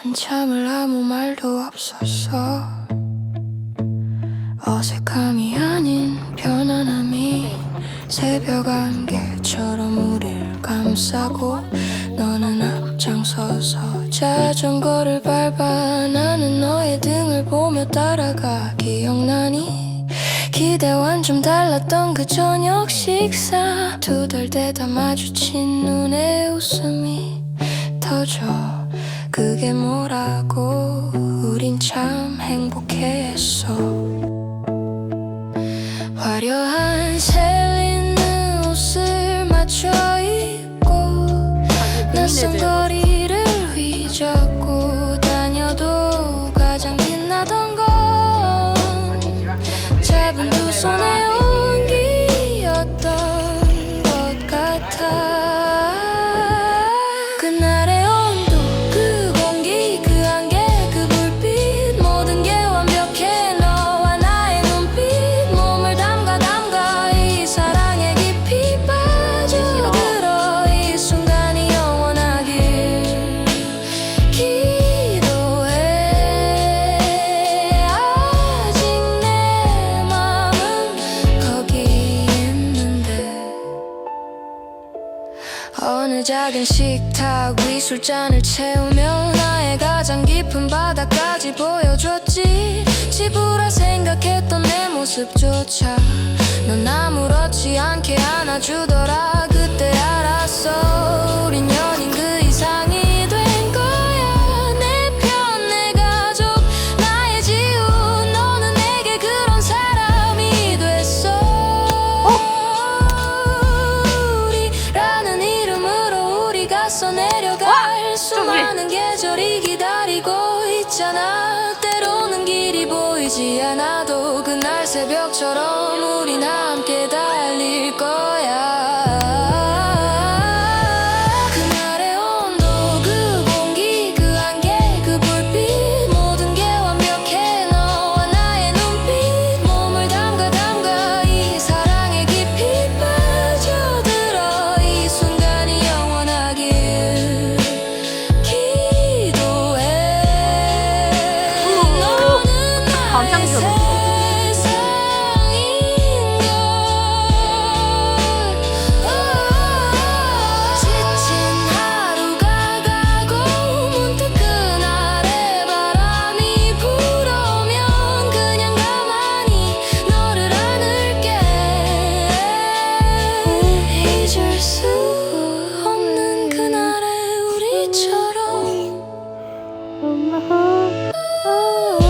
한참을 아무 말도 없었어. 어색함이 아닌 편안함이 새벽 안개처럼 우릴 감싸고 너는 앞장서서 자전거를 밟아 나는 너의 등을 보며 따라가. 기억나니? 기대와는 좀 달랐던 그 저녁 식사. 투덜대다 마주친 눈에 웃음이 터져 그게 뭐라고 우린 참 행복했어. 화려한 셀 있는 옷을 맞춰 입고 낯선 거리 작은 식탁 위 술잔을 채우며 나의 가장 깊은 바다까지 보여줬지. 지부라 생각했던 내 모습조차 넌 아무렇지 않게 안아주더라 수많은 계절이 기다리고 있잖아. 때로는 길이 보이지 않아도 그날 새벽처럼 우린 함께 달릴 거야 그날의 우리처럼